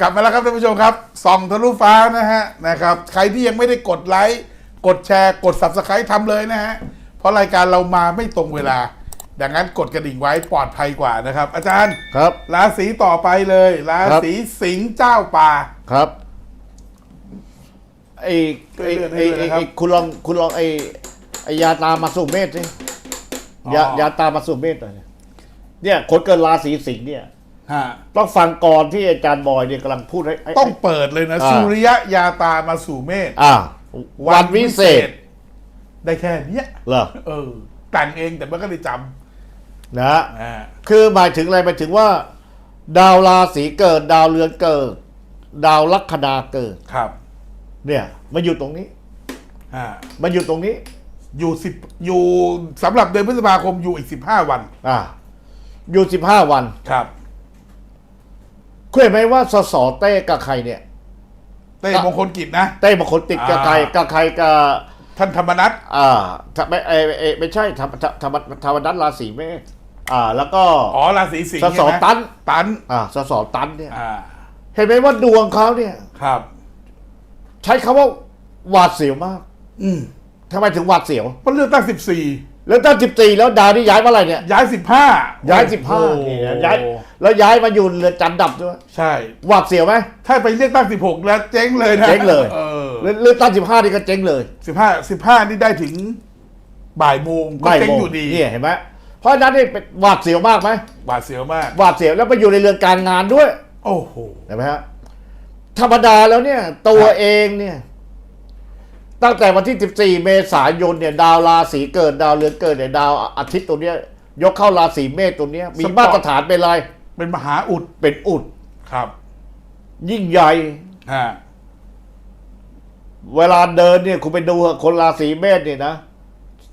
กลับมาแล้วครับท่านผู้ชมครับส่องทะลุฟ้านะฮะนะครับ ใครที่ยังไม่ได้กดไลค์กดแชร์กด subscribe ทำเลยนะฮะ เพราะรายการเรามาไม่ตรงเวลา ดังนั้นกดกระดิ่งไว้ปลอดภัยกว่านะครับ อาจารย์ครับ ราศีต่อไปเลยราศีสิงห์เจ้าป่า ครับไอ้ไอ้เลื่อนให้ไอ้ด้วยไอ้นะครับไอ้คุณลองคุณลองไอ้ไอ้ยาตามาสุเมธสิอ๋อยายาตามาสุเมธหน่อยเนี่ยคนเกิดราศีสิงห์เนี่ยฮะ ต้องฟังก่อนที่อาจารย์บอยเนี่ยกำลังพูดให้ไต้องเปิดเลยนะ อ่า สุริยะยาตามาสู่เมษอ่าวันวิเศษได้แค่เนี้ยเหรอเออแต่งเองแต่ไม่ก็ได้จนะฮะำอ่าคือหมายถึงอะไรหมายถึงว่า ดาวราศีเกิด ดาวเรือนเกิด ดาวลัคนาเกิด ครับเนี่ยมาอยู่ตรงนี้ อ่ามาอยู่ตรงนี้ อยู่สิบอยู่สำหรับเดือนพฤษภาคมอยู่อีกสิบห้าวัน อ่า อยู่สิบห้าวัน ครับคุณ เห็นไหมว่าสสเต้กับใครเนี่ย เต้มงคลกิจนะ เต้บางคนติดกับอ่าใครกับใครกับท่านธรรมนัฐอ่าถ้าไม่เอเอไม่ใช่ธรรมธรรมธรรมธรรมนัฐราศีเมษอ่า แล้วก็อ๋อราศีสิงห์สสใช่ไหมตันตันอ่าสสตันเนี่ยอ่าเห็นไหมว่าดวงเขาเนี่ยครับ ใช้คำว่าหวาดเสียวมาก อืมทำไมถึงหวาดเสียวมันเลือกตั้งสิบสี่ แล้วตั้งสิบสี่แล้วดาวนี่ย้ายเมื่อไหร่เนี่ย ย้ายสิบห้าย้ายสิบห้านี่นะย้ายแล้วย้ายมาอยู่เรือนจำดับด้วยใช่ หวาดเสียวไหมถ้าไปเลือกตั้งสิบหกแล้วเจ๊งเลยนะเจ๊งเลยเออเรือนเรือนตั้งสิบห้านี่ก็เจ๊งเลยสิบห้าสิบห้านี่ได้ถึงบ่ายโมงก็บ่ายเจ๊งโมงอยู่ดีเนี่ยเห็นไหมเพราะฉะนั้นนี่เป็นหวาดเสียวมากไหมหวาดเสียวมากหวาดเสียวแล้วไปอยู่ในเรือนการงานด้วย โอ้โหเห็นไหมฮะธรรมดาแล้วเนี่ย ตัวครับเองเนี่ย ตั้งแต่วันที่ 14 เมษายนเนี่ยดาวราศีเกิดดาวเรือนเกิดเนี่ยดาวอาทิตย์ตัวเนี้ย ยกเข้าราศีเมษตัวเนี้ย มีมาตรฐานเป็นอะไรเป็นมหาอุดเป็นอุดครับ ยิ่งใหญ่ฮะเวลาเดินเนี่ยคุณไปดูเถอะคนราศีเมษเนี่ยนะ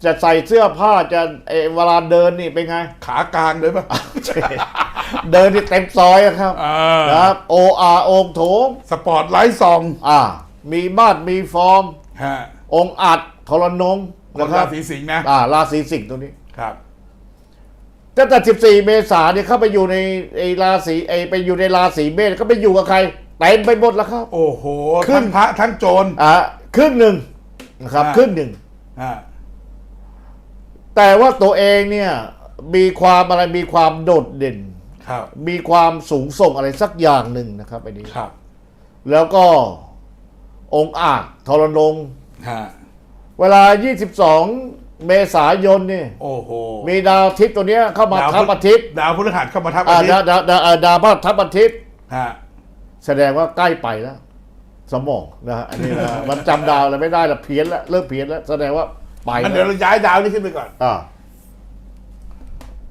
จะใส่เสื้อผ้าจะเออเวลาเดินนี่เป็นไง ขากลางเลยป่ะเดินนี่เต็มซอยอะครับอ่านะครับโออาโองโถงสปอร์ตไลท์ซอง อ่า มีมาดมีฟอร์มฮะ องค์อัดทรนงคนนะครัราบศีสิงห์นะอ่าราศีสิงห์ตรงนี้ครับตั้งแต่14 เมษายนเนี่ยเข้าไปอยู่ในไอ้ราศีไอ้ไปอยู่ในราศีเมษก็ไปอยู่กับใครเต็มไปหมดแล้วครับ โอ้โหขึ้นทั้งพระทั้งโจรอ่าครึ่งหนึ่งนะครับอ่าครึ่งหนึ่งฮะแต่ว่าตัวเองเนี่ยมีความอะไรมีความโดดเด่นครับมีความสูงส่งอะไรสักอย่างหนึ่งนะครับไอ้นี้ครับแล้วก็ องค์อาจทรนงฮะเวลา 22 เมษายนเนี่ยโอ้โหมีดาวอาทิตย์ตัวเนี้ยเข้ามาดาวทับอาทิตย์ดาวพฤหัสเข้ามาทับอ่าอาทิตดาวย์ดาวดาวอ่าดาวพฤหัสทับอาทิตย์ ฮะแสดงว่าใกล้ไปแล้ว สมองนะฮะอันนี้นะ มันจำดาวอะไรไม่ได้ละเพี้ยนแล้วเริ่มเพี้ยนแล้วแสดงว่าไปงั้นแล้เดี๋ยววเราย้ายดาวนี้ขึ้นไปก่อนอ่า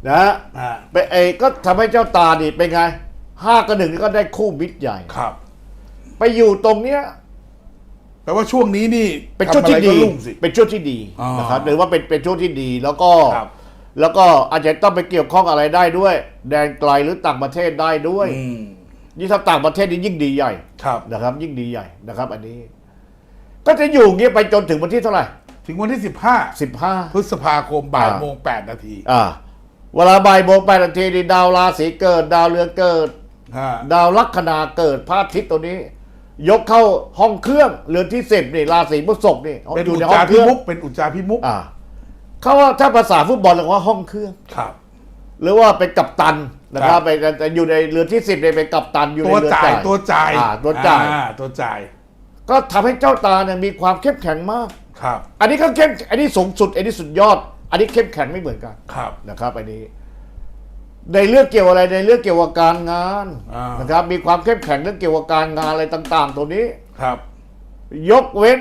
นะฮะฮะไปเอก็ทำให้เจ้าตานี่เป็นไงห้ากับหนึ่งนี่ก็ได้คู่มิตรใหญ่ ครับ ไปอยู่ตรงเนี้ย แปลว่าช่วงนี้นี่เป็นช่วงที่ทำอะไรดีก็รุ่งสิเป็นช่วงที่ดีอ๋อนะครับหรือว่าเป็นเป็นช่วงที่ดีแล้วก็ครับแล้วก็อาจจะต้องไปเกี่ยวข้องอะไรได้ด้วย แดนไกลหรือต่างประเทศได้ด้วยอืมนี่ถ้าต่างประเทศนี่ยิ่งดีใหญ่ครับนะครับ ยิ่งดีใหญ่นะครับ อันนี้ ก็จะอยู่อย่างเงี้ยไปจนถึงวันที่เท่าไหร่ ถึงวันที่สิบห้าสิบห้าพฤษภาคมบ่ายอ่าโมงแปดนาทีอ่าเวลาบ่ายโมงแปดนาทีนี่ดาวราศีเกิด ดาวเรือนเกิดฮะดาวลัคนาเกิดพระอาทิตย์ตัวนี้ ยกเข้าห้องเครื่องเรือนที่สิบนี่ราศีพฤษภนี่เป็นอยู่อุจในห้อจางเคพิรื่องมุกเป็นอุจจาพิมุกอ่าเขาว่าถ้าภาษาฟุตบอลเรียกว่าห้องเครื่อง ครับ หรือว่าเป็นกัปตันนะคครัรับบ ไปแต่อยู่ในเรือนที่สิบเนี่ยเป็นกัปตันอยู่ในตัวเรือนจ่ายตัวจ่ายอ่าตัวจ่าย อ่ตัวจ่ายก็ทำให้เจ้าตาเนี่ยมีความเข้มแข็งมาก ครับอันนี้ก็เข้มอันนี้สูงสุด อันนี้สุดยอด อันนี้เข้มแข็งไม่เหมือนกันครับ นะครับอันนี้ ในเรื่องเกี่ยวอะไรในเรื่องเกี่ยวกับการงานอ่านนะครับ มีความเข้มแข็งเรื่องเกี่ยวกับการงานอะไรต่าง ๆ ตัวนี้ ครับยกเว้น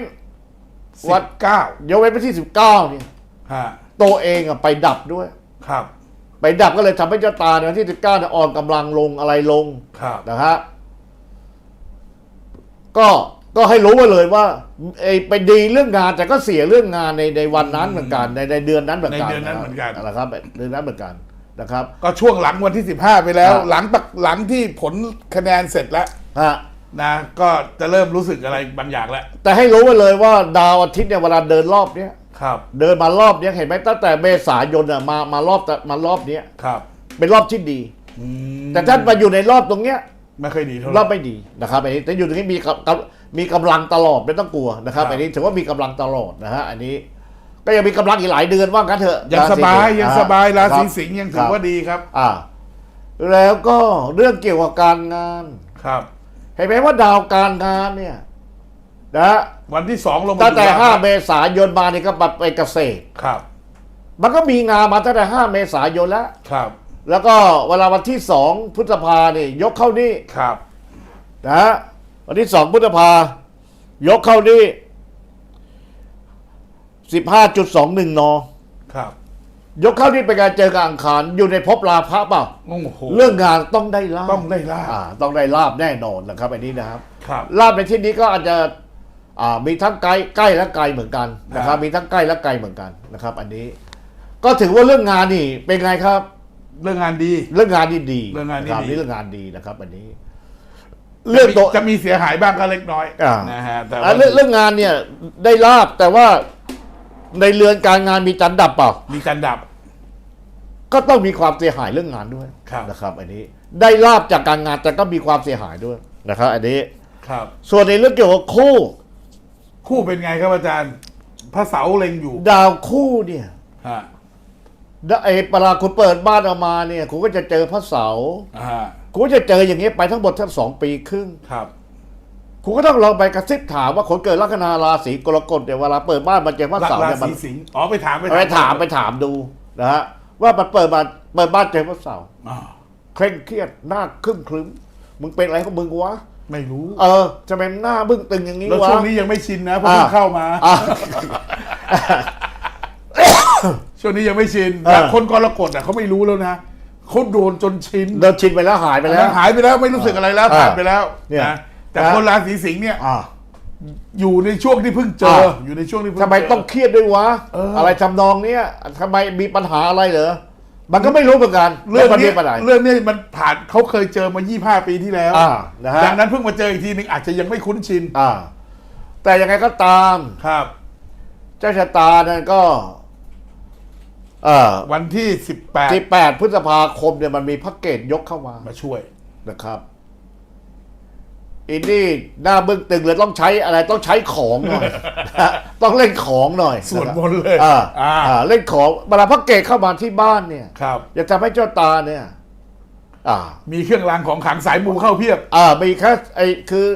วัวัดดเก้ายกเว้นวันที่สิบเก้านี่ฮะตัวเองอะไปดับด้วย ครับ ไปดับก็เลยทำให้เจ้าตาในวันที่สิบเก้าเนี่ยอ่อนกำลังลงอะไรลง ครับ นะฮะ ก็ก็ให้รู้ไว้เลยว่าไอ้ไปดีเรื่องงานแต่ก็เสียเรื่องงานในในวันนั้นเหมือนกันในในเดือนนั้นเหมือนกันในเดือนนั้นเหมือนกัน นะครับเดือนนั้นเหมือนกัน นะครับ ก็ช่วงหลังวันที่สิบห้าไปแล้วครับหลังตักหลังที่ผลคะแนนเสร็จแล้วฮะนะก็จะเริ่มรู้สึกอะไรบางอย่างแล้ว แต่ให้รู้ไว้เลยว่าดาวอาทิตย์เนี่ยเวลาเดินรอบเนี้ยครับ เดินมารอบเนี้ยเห็นไหมตั้งแต่เมษายนอะมามารอบมารอบเนี้ยครับ เป็นรอบที่ดีอืมแต่ท่านมาอยู่ในรอบตรงเนี้ยไม่ค่อยดีเท่าไหเราร่ไม่ดีนะครับอันนี้แต่อยู่ตรงนี้มีกำกำมีกำลังตลอดไม่ต้องกลัวนะครับครับอันนี้ถือว่ามีกำลังตลอดนะฮะอันนี้ ก็ยังมีกำลังอีกหลายเดือนว่างั้นเถอะยังสบายยังสบายราศีคบสิงห์ยังถืคอรับว่าดีครับ อ่า แล้วก็เรื่องเกี่ยวกับการงานครับ เห็นไหมว่าดาวการงานเนี่ยนะวันที่สองลงมาตั้งแต่อยู่ห้าแล้วเมษายนมานี่ก็ปัดไปเกษตรครับ มันก็มีงานมาตั้งแต่ห้าเมษายนแล้วครับ แล้วก็เวลาวันที่สองพฤษภาเนี่ยยกเข้านี่ครับ นะฮะวันที่สองพฤษภายกเข้านี่ สิบห้าจุดสองหนึ่งนครับยกเข้านี่เป็นการเจอกับอังคารอยู่ในภพลาภะเปล่า โอ้โหเรื่องงานต้องได้ลาบต้องได้ลาบอ่าต้องได้ลาบแน่นอนนะครับอันนี้นะครับ ครับ ลาบในที่นี้ก็อาจจะอ่ามีทั้งไกลใกล้และไกลเหมือนกันนะครับครับ มีทั้งใกล้และไกลเหมือนกันนะครับ อันนี้ ก็ถือว่าเรื่องงานนี่เป็นไงครับ เรื่องงานดี เรื่องงานนี่ดีเรื่องงานนี่ครับดีนี่เรื่องงานดีนะครับ อันนี้ เรื่องตัวจะมีเสียหายบ้างก็เล็กน้อยอ่านะฮะแต่อะว่าเรื่องเรื่องงานเนี่ยได้ลาบแต่ว่า ในเรือนการงานมีจันทร์ดับเปล่า มีการดับ ก็ต้องมีความเสียหายเรื่องงานด้วยครับ นะครับ อันนี้ได้ลาบจากการงานแต่ก็มีความเสียหายด้วยนะครับ อันนี้ ครับ ส่วนในเรื่องเกี่ยวกับคู่ คู่เป็นไงครับอาจารย์พระเสาเล็งอยู่ดาวคู่เนี่ยฮะได้ไอ้เวลาคุณเปิดบ้านออกมาเนี่ยคุณก็จะเจอพระเสาร์อ่าคุณก็จะเจออย่างนี้ยไปทั้งหมดทั้งสองปีครึ่ง ครับ คุณก็ต้องลองไปกระซิบถามว่าคนเกิดลัคนาราศีกรกฎเนี่ยเวลาเปิดบ้านมาเจอพระเสาร์ราเนี่ยมัศีนสิงห์อ๋อไปถามไปถามไปถามดูนะฮะว่ามันเปิดมาเปิดบ้านเจอพระเสาร์อ่าเคร่งเครียดหน้าครึ้มครึ้มมึงเป็นอะไรของมึงวะไม่รู้เออจะเป็นหน้าบึ้งตึงอย่างนี้แล้ววะ ช่วงนี้ยังไม่ชินนะเพราะเพิ่งอ่า เข้ามา อะ ช่วงนี้ยังไม่ชินเออ แต่คนกรกฎอะเขาไม่รู้แล้วนะเขาโดนจนชินเดินชินไปแล้วหายไปแล้ว หายไปแล้วไม่รู้สึกอะไรแล้วอ่า ผ่านไปแล้วเนี่ยนะ แต่นะคนราศีสิงห์เนี่ยอะอยู่ในช่วงที่เพิ่งเจออ่าอยู่ในช่วงที่เพิ่งทำไมเจ ต้องเครียดด้วยวะเออออะไรทำนองเนี้ยทำไมมีปัญหาอะไรเหรอมันก็ไม่รู้เหมือนกันเรื่องว่ามันนี้มีปัญหาเรื่องนี้มันผ่านเขาเคยเจอมา 25 ปีที่แล้ว อ่านะฮะดังนั้นเพิ่งมาเจออีกทีนึงอาจจะยังไม่คุ้นชินอ่า แต่ยังไงก็ตาม ครับ เจ้าชะตานั่นก็ เออวันที่ที่18แปดพฤษภาคมเนี่ยมันมีพระเกตยกเข้ามามาช่วยนะครับ อินนี่หน้าเบื้องตึงเลยต้องใช้อะไรต้องใช้ของหน่อย ต้องเล่นของหน่อยสวดมนต์เลยอ่าอ่าอ่าเล่นของเวลาพระเกตเข้ามาที่บ้านเนี่ยครับอย่าทำให้เจ้าตาเนี่ย อ่า มีเครื่องรางของขลังสายมูเข้าเพียบ อ่ามีแค่ไอ้คือ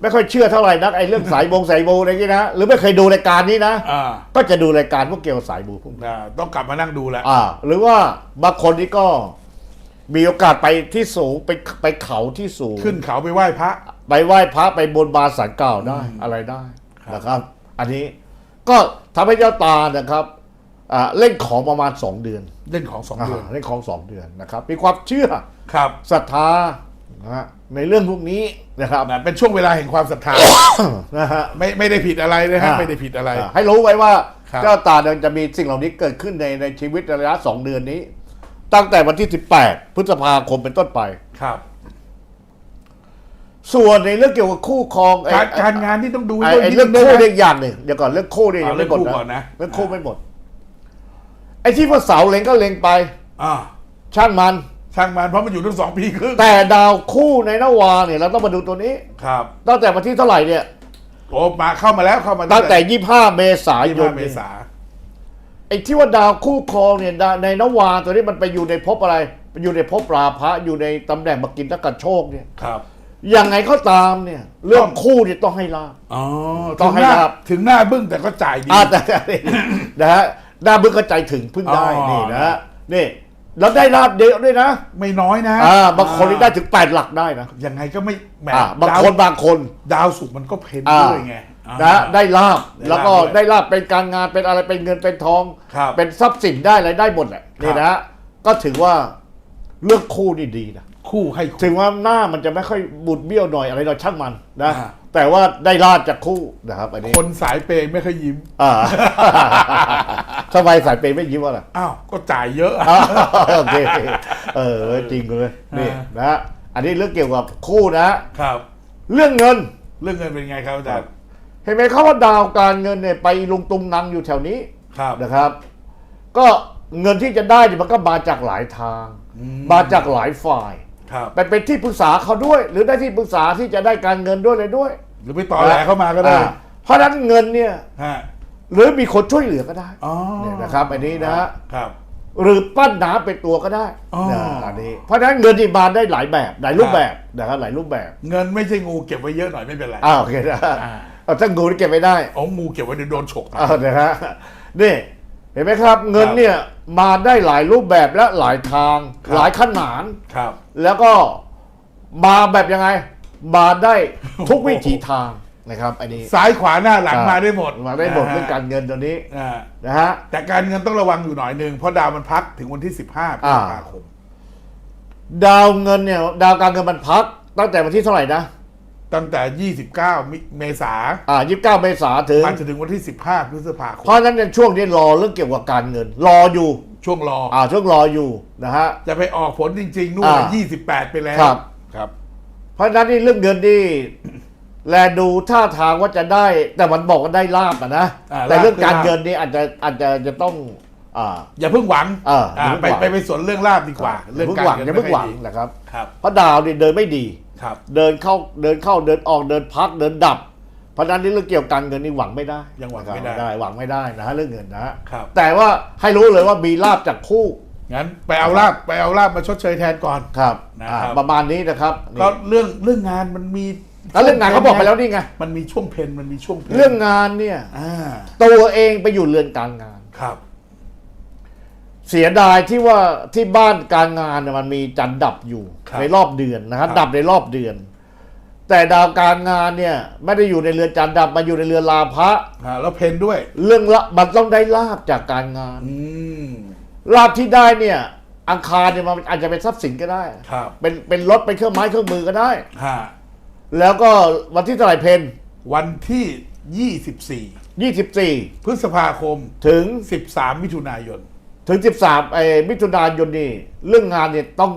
ไม่ค่อยเชื่อเท่าไหร่นักไอ้เรื่องสายบงสายบูอะไรอย่างนี้นะหรือไม่เคยดูรายการนี้นะอ่าก็จะดูรายการพวกเกี่ยวกับสายบูพวกนี้อ่าต้องกลับมานั่งดูแหละอ่า หรือว่าบางคนนี่ก็มีโอกาสไปที่สูงไปไปเขาที่สูง ขึ้นเขาไปไหว้พระ ไปไหว้พระไปบนบานสารกล่าวได้อะไรได้ครับนะครับ อันนี้ก็ทำให้เจ้าตานะครับอ่าเล่นของประมาณสองเดือน เล่นของสองเดือนาเล่นของสองเดือนนะครับ มีความเชื่อครับศรัทธานะฮะในเรื่องพวกนี้นะครับนะเป็นช่วงเวลาแห่งความศรัทธานะฮะไม่ไม่ได้ผิดอะไรนะฮะอ่าไม่ได้ผิดอะไรอ่าให้รู้ไว้ว่าครับเจ้าตาเนี่ยจะมีสิ่งเหล่านี้เกิดขึ้นในในชีวิตระยะสองเดือนนี้ ตั้งแต่วันที่ 18 พฤษภาคมเป็นต้นไปครับ ส่วนในเรื่องเกี่ยวกับคู่ครองไอ้การการงานที่ต้องดูไอ้ด้วยไอ้นิดเรื่องนึคู่นะเรื่องอย่างหนึ่งเดี๋ยวก่อนเรื่องคู่เนี่ยเอายังไม่หมดเรื่องคู่ก่อนนะเรื่องคู่ไม่หมด ไอ้ที่พระเสาเล็งก็เล็งไปอ่าช่างมันช่างมันเพราะมันอยู่ทั้งสองปีครึ่งแต่ดาวคู่ในนวาเนี่ยเราต้องมาดูตัวนี้ครับตั้งแต่วันที่เท่าไหร่เนี่ยโอ้มาเข้ามาแล้วเข้ามาตั้งแต่25เมษายยี่นห้าเมเนี่ยษาไอ้ที่ว่าดาวคู่ครองเนี่ยดาในนวาตัวนี้มันไปอยู่ในภพอะไรไปอยู่ในภพราพะอยู่ในตำแหน่งมกินทกโชคเนี่ยครับ ยังไงก็ตามเนี่ย เรื่องคู่เนี่ยต้องให้ลาบ อ๋อต้องให้ถึหน้ารับ ถึงหน้าบึ้งแต่ก็จ่ายดี อ่าแต่แต่นะฮะดาวบึ้งก็ใจถึงพึ่งได้อ๋อ นี่นะฮะนี่แล้วได้ลาบเยอะด้วยนะไม่น้อยนะอ่าบางคนนี่ได้ถึงแปดหลักได้นะยังไงก็ไม่แหมอ่าบางดาวคนบางคน ดาวสุกร์มันก็เพ้นอ่า ด้วยไงอ่า นะได้ลาบได้ลาบแล้วก็ด้วยได้ลาบเป็นการงานเป็นอะไรเป็นเงินเป็นทอง ครับเป็นทรัพย์สินได้อะไรได้หมดแหละนี่นะฮะก็ถือว่าเรื่องคู่นี่ดีนะ คู่ให้คู่ ถึงว่าหน้ามันจะไม่ค่อยบุดเบี้ยวหน่อยอะไรหน่อยช่างมันนะอ่า แต่ว่าได้ลาบจากคู่นะครับอันนี้คนสายเปย์ไม่ค่อยยิ้ม อ่า ทำไมสายเปย์ไม่ยิ้มวะล่ะ อ้าว ก็จ่ายเยอะ อ่าโอเคเออจริงเลยนี่อ่าน นะฮะอันนี้เรื่องเกี่ยวกับคู่นะ ครับ เรื่องเงิน เรื่องเงินเป็นไงครับอาจารย์เห็นไหมเขาว่าดาวการเงินเนี่ยไปลุงตุงนังอยู่แถวนี้ครับ นะครับ ก็เงินที่จะได้เนี่ยมันก็มาจากหลายทาง อืม มาจากหลายฝ่าย ครับไปเป็นที่ปรึกษาเขาด้วย หรือได้ที่ปรึกษาที่จะได้การเงินด้วยเลยด้วยหรือไปต่อแหลเข้ามาก็ได้อ่าเพราะฉะนั้นเงินเนี่ยฮะหรือมีคนช่วยเหลือก็ได้อ๋อเนี่ยนะครับอันนี้นะฮะครับ หรือปั้นน้ำเป็นตัวก็ได้อ๋อ นะอันนี้เพราะฉะนั้นเงินนี่มาได้หลายแบบหลายรูปแบบนะครับหลายรูปแบบเงินไม่ใช่งูเก็บไว้เยอะหน่อยไม่เป็นไร อ้าวโอเคนะอ่า เอาถ้างูนี่เก็บไม่ได้อ๋องูเก็บไว้เดี๋ยวโดนฉกตายอ้าวนะฮะนี่เห็นไหมครับ เงินครับเนี่ยมาได้หลายรูปแบบและหลายทางครับหลายขนานครับ แล้วก็มาแบบยังไง มาได้ทุกวิถีทางนะครับอันนี้ซ้ายขวาหน้าหลังมาได้หมดมาได้หมดนะฮะเรื่องการเงินตัวนี้อ่านะฮะแต่การเงินต้องระวังอยู่หน่อยหนึ่งเพราะดาวมันพักถึงวันที่ 15พฤษภาคม ดาวเงินเนี่ย ดาวการเงินมันพักตั้งแต่วันที่เท่าไหร่นะ ตั้งแต่ 29 มิเมษาอ่ายี่สิบเก้าเมษาถึงมาจนถึงวันที่ 15พฤษภาคมเพราะฉะนั้นในช่วงนี้รอเรื่องเกี่ยวกับการเงิน รออยู่ช่วงรออ่าช่วงรออยู่นะฮะ จะไปออกผลจริง ๆ นู่นอ่า 28 ไปแล้วครับ ครับ เพราะฉะนั้นนี่เรื่องเงินนี่ แลดูท่าทางว่าจะได้ แต่มันบอกว่าได้ลาบอะนะอ่าแต่เรื่องลาบการลาบเงินนี่อาจจะอาจจะจะต้อง อ่า อย่าเพิ่งหวังเอออย่าเพิ่งไปหวังไปไปสวนเรื่องลาบดีกว่าอเรื่ย่าองเพิ่งการหวังเงินอย่าเพิ่งหวังไม่ค่อยดีนะครับ ครับ เพราะดาวเนี่ยเดินไม่ดี ครับ เดินเข้าเดินเข้าเดินออกเดินพักเดินดับ เพราะฉะนั้นนี่เรื่องเกี่ยวกับการเงินนี่หวังไม่ได้ยังหวังนะครับไม่ได้ หวังไม่ได้นะฮะเรื่องเงินนะฮะครับ แต่ว่าให้รู้เลยว่ามีลาบจากคู่งั้นไปเอาลาบไปเอาลาบมาชดเชยแทนก่อนครับนะครับอ่าประมาณนี้นะครับก็นี่เรื่องเรื่องงานมันมีแล้วเรื่องงานเขาบอกไปแล้วนี่ไงมันมีช่วงเพนมันมีช่วงเพนเรื่องงานเนี่ยอ่าตัวเองไปอยู่เรือนการงานครับ เสียดายที่ว่าที่บ้านการงานเนี่ยมันมีจันทร์ดับอยู่ครับ ในรอบเดือนนะครับครับดับในรอบเดือน แต่ดาวการงานเนี่ย ไม่ได้อยู่ในเรือนจันทร์ดับมาอยู่ในเรือนลาภะอ่าแล้วเพนด้วย เรื่องละมันต้องได้ลาบจากการงาน อืม ลาบที่ได้เนี่ย อังคารเนี่ยมันอาจจะเป็นทรัพย์สินก็ได้ ครับเป็นเป็นรถเป็นเครื่องไม้เครื่องมือก็ได้ ฮะแล้วก็วันที่เท่าไหร่เพนวันที่ยี่สิบสี่24 พฤษภาคม ถึง 13 มิถุนายน ถึงสิบสามไอ้มิถุนายนนี่เรื่องงานเนี่ยต้อง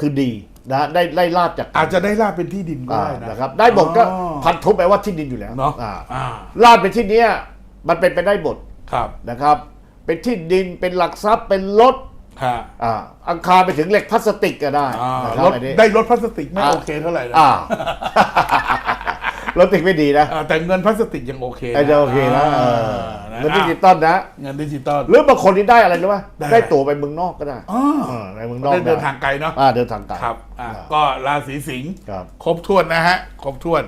คือดีนะได้ได้ลาบจากอาจจะได้ลาบเป็นที่ดินก็อ่าได้นะนะครับ ได้หมดก็อ๋อ พันทุบไปว่าที่ดินอยู่แล้วเนาะอ่าอ่าลาบเป็นที่เนี้ยมันเป็นไปได้หมดครับนะครับ เป็นที่ดินเป็นหลักทรัพย์เป็นรถฮะอ่าอังคารไปถึงเหล็กพลาสติกก็ได้อ่านะครับรถอันนี้ ได้รถพลาสติกไม่อ่า โอเคเท่าไหร่นะ อ่า รถติดไม่ดีนะอ่าแต่เงินพลาสติกยังโอเคไอ้จะโอเคนะเอออ่าเงินดิจิตอลนะ เงินดิจิตอล หรือบางคนที่ได้อะไรรู้ไหมได้ ได้ตั๋วไปเมืองนอกก็ได้อ๋อ เออในเมืองนอกได้เดินได้ทางไกลเนาะอ่าเดินทางไกล ครับอ่าอ่าก็ราศีสิงห์ครับ ครบถ้วนนะฮะ ครบถ้วน